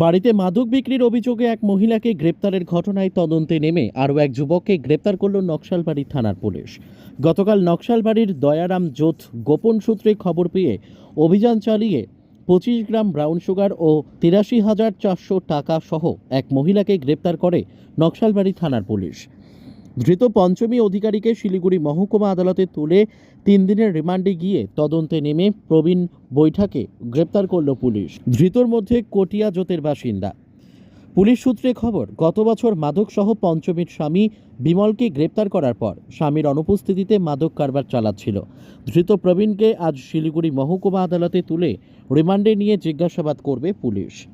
বাড়িতে মাদক বিক্রির অভিযোগে এক মহিলাকে গ্রেপ্তারের ঘটনায় তদন্তে নেমে আরও এক যুবককে গ্রেপ্তার করল নকশালবাড়ি থানার পুলিশ। গতকাল নকশালবাড়ির দয়ারাম জোথ গোপন সূত্রে খবর পেয়ে অভিযান চালিয়ে পঁচিশ গ্রাম ব্রাউন সুগার ও তিরাশি হাজার চারশো টাকা সহ এক মহিলাকে গ্রেপ্তার করে নকশালবাড়ি থানার পুলিশ। ধৃত পঞ্চমী অধিকারীকে শিলিগুড়ি মহকুমা আদালতে তুলে তিন দিনের রিমান্ডে গিয়ে তদন্তে নেমে প্রবীণ বৈঠাকে গ্রেপ্তার করল পুলিশ। ধৃতর মধ্যে কটিয়া জোতের বাসিন্দা। পুলিশ সূত্রে খবর, গত বছর মাদকসহ পঞ্চমীর স্বামী বিমলকে গ্রেপ্তার করার পর স্বামীর অনুপস্থিতিতে মাদক কারবার চালাচ্ছিল। ধৃত প্রবীণকে আজ শিলিগুড়ি মহকুমা আদালতে তুলে রিমান্ডে নিয়ে জিজ্ঞাসাবাদ করবে পুলিশ।